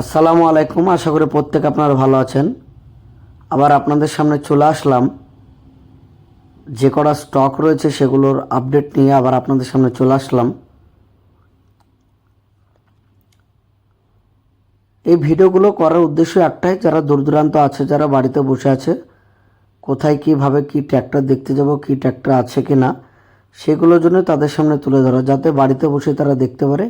আসসালামু আলাইকুম, আশা করি প্রত্যেক আপনারা ভালো আছেন। আবার আপনাদের সামনে চলে আসলাম। যে কটা স্টক রয়েছে সেগুলোর আপডেট নিয়ে আবার আপনাদের সামনে চলে আসলাম। এই ভিডিওগুলো করার উদ্দেশ্য একটাই, যারা দূর দূরান্ত আছে, যারা বাড়িতে বসে আছে, কোথায় কীভাবে কি ট্র্যাক্টর দেখতে যাব, কি ট্র্যাক্টর আছে কি না সেগুলোর জন্য তাদের সামনে তুলে ধরা, যাতে বাড়িতে বসে তারা দেখতে পারে।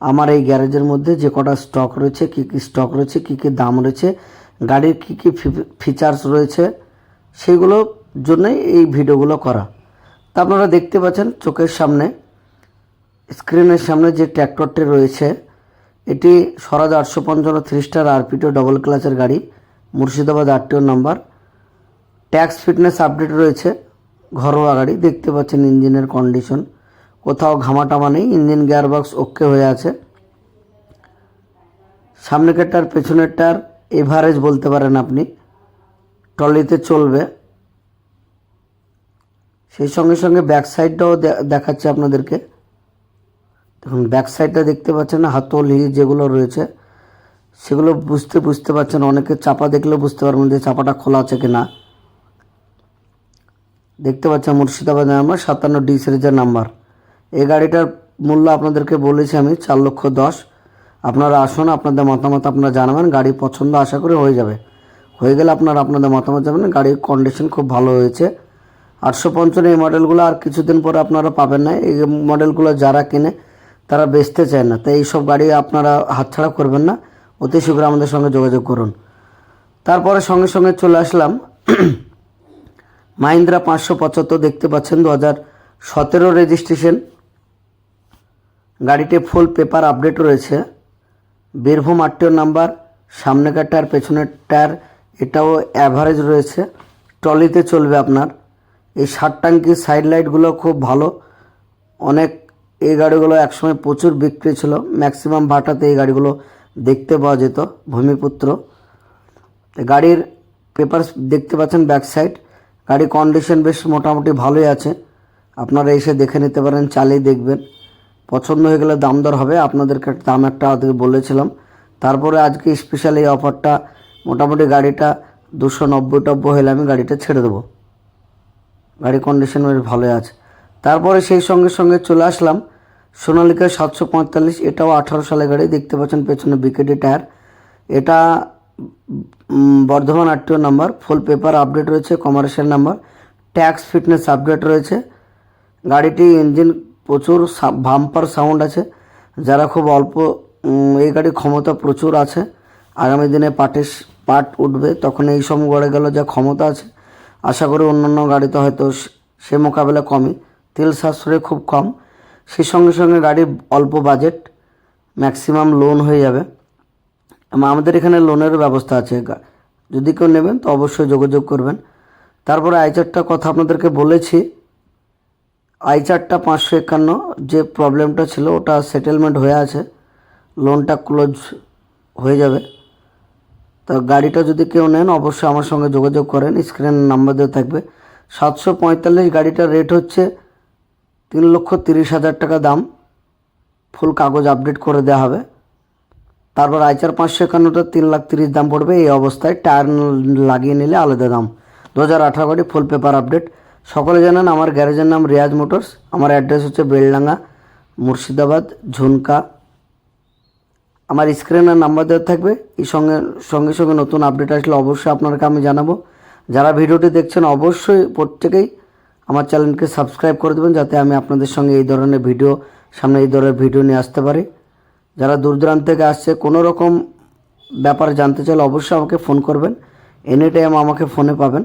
আমার এই গ্যারেজের মধ্যে যে কটা স্টক রয়েছে, কী কী স্টক রয়েছে, কী কী দাম রয়েছে, গাড়ির কী কী ফিচার্স রয়েছে সেইগুলোর জন্যই এই ভিডিওগুলো করা। তা আপনারা দেখতে পাচ্ছেন চোখের সামনে স্ক্রিনের সামনে যে ট্র্যাক্টরটি রয়েছে, এটি স্বরাজ আটশো পঞ্চান্ন থ্রি স্টার আরপিটিও ডবল ক্লাসের গাড়ি, Murshidabad RTO number tax fitness update রয়েছে, ঘরোয়া গাড়ি, দেখতে পাচ্ছেন ইঞ্জিনের কন্ডিশন কোথাও ঘামাটামা নেই, ইঞ্জিন গিয়ারবক্স ওকে হয়ে আছে। সামনেকারটার পেছনেরটার এভারেজ বলতে পারেন আপনি, ট্রলিতে চলবে। সেই সঙ্গে সঙ্গে ব্যাক সাইডটাও দেখাচ্ছে আপনাদেরকে। দেখুন, ব্যাক সাইডটা দেখতে পাচ্ছেন হাতল হিল যেগুলো রয়েছে, সেগুলো বুঝতে বুঝতে পারছেন অনেকে চাপা দেখলেও বুঝতে পারবেন যে চাপাটা খোলা আছে কি না। দেখতে পাচ্ছেন মুর্শিদাবাদ নাম্বার, সাতান্ন ডি সিরিজের নাম্বার। এই গাড়িটার মূল্য আপনাদেরকে বলেছি আমি চার লক্ষ দশ। আপনারা আসুন, আপনাদের মতামত আপনারা জানাবেন, গাড়ি পছন্দ আশা করি হয়ে যাবে। হয়ে গেলে আপনারা আপনাদের মতামত জানাবেন, গাড়ির কন্ডিশন খুব ভালো হয়েছে। আটশো পঞ্চান্ন এই মডেলগুলো আর কিছুদিন পরে আপনারা পাবেন না। এই মডেলগুলো যারা কিনে, তারা বেচতে চায় না। তাই এইসব গাড়ি আপনারা হাতছাড়া করবেন না। অতি শীঘ্র আমাদের সঙ্গে যোগাযোগ করুন। তারপরে সঙ্গে সঙ্গে চলে আসলাম। মাহিন্দ্রা পাঁচশো পঁচাত্তর দেখতে পাচ্ছেন, দু হাজার সতেরো রেজিস্ট্রেশন গাড়িতে ফুল পেপার আপডেট রয়েছে। বীরভূম আটটিও নাম্বার সামনেকার টায়ার পেছনের টায়ার এটাও অ্যাভারেজ রয়েছে। ট্রলিতে চলবে আপনার। এই ষাট ট্যাঙ্কির সাইড লাইটগুলো খুব ভালো। অনেক এই গাড়িগুলো একসময় প্রচুর বিক্রি ছিল। ম্যাক্সিমাম ভাটাতে এই গাড়িগুলো দেখতে পাওয়া যেত, ভূমিপুত্র। গাড়ির পেপার দেখতে পাচ্ছেন ব্যাক সাইড গাড়ির কন্ডিশন বেশ মোটামুটি ভালোই আছে। আপনারা এসে দেখে নিতে পারেন, চালিয়ে দেখবেন। পছন্দ হয়ে গেলে দাম দর হবে। আপনাদেরকে দাম একটা বলেছিলাম। তারপরে আজকে স্পেশাল এই অফারটা মোটামুটি গাড়িটা দুশো নব্বই টব্বই হলে আমি গাড়িটা ছেড়ে দেবো। গাড়ি কন্ডিশন বেশ ভালোই আছে। তারপরে সেই সঙ্গে সঙ্গে চলে আসলাম সোনালিকা সাতশো পঁয়তাল্লিশ। এটাও আঠারো সালে গাড়ি, দেখতে পাচ্ছেন পেছনে বিকেটি টায়ার এটা Bardhaman RTO number full paper update রয়েছে commercial number tax fitness update রয়েছে। গাড়িটি ইঞ্জিন প্রচুর ভাম্পার সাউন্ড আছে। যারা খুব অল্প এই গাড়ির ক্ষমতা প্রচুর আছে, আগামী দিনে পাট উঠবে, তখন এই সব গড়ে গেল যা ক্ষমতা আছে। আশা করি অন্যান্য গাড়িতে হয়তো সে মোকাবেলা কমই তেল সাশ্রয় খুব কম। সেই সঙ্গে সঙ্গে গাড়ির অল্প বাজেট ম্যাক্সিমাম লোন হয়ে যাবে। আমাদের এখানে লোনের ব্যবস্থা আছে যদি কেউ নেবেন তো অবশ্যই যোগাযোগ করবেন। তারপরে আইচারটা কথা আপনাদেরকে বলেছি। আইচারটা পাঁচশো একান্ন, যে প্রবলেমটা ছিল ওটা সেটেলমেন্ট হয়ে আছে লোনটা ক্লোজ হয়ে যাবে। তো গাড়িটা যদি কেউ নেন, অবশ্যই আমার সঙ্গে যোগাযোগ করেন স্ক্রিন নাম্বার দেওয়া থাকবে। সাতশো পঁয়তাল্লিশ গাড়িটার রেট হচ্ছে তিন লক্ষ তিরিশ হাজার টাকা দাম। ফুল কাগজ আপডেট করে দেওয়া হবে। তারপর আইচার পাঁচশো একান্নটা তিন লাখ তিরিশ দাম পড়বে। এই অবস্থায় টায়ার লাগিয়ে নিলে আলাদা দাম। দু হাজার আঠারো গাড়ি ফুল পেপার আপডেট সকলে জানেন আমার গ্যারেজের নাম রিয়াজ মোটরস। আমার অ্যাড্রেস হচ্ছে বেলডাঙ্গা, মুর্শিদাবাদ, ঝুনকা। আমার স্ক্রিনের নাম্বার দেওয়া থাকবে। এই সঙ্গে সঙ্গে সঙ্গে নতুন আপডেট আসলে অবশ্যই আপনাকে আমি জানাব। যারা ভিডিওটি দেখছেন অবশ্যই প্রত্যেকেই আমার চ্যানেলকে সাবস্ক্রাইব করে দেবেন, যাতে আমি আপনাদের সঙ্গে এই ধরনের ভিডিও, সামনে এই ধরনের ভিডিও নিয়ে আসতে পারি। যারা দূর দূরান্ত থেকে আসছে, কোনো রকম ব্যাপার জানতে চাইলে অবশ্যই আমাকে ফোন করবেন। এনি টাইম আমাকে ফোনে পাবেন।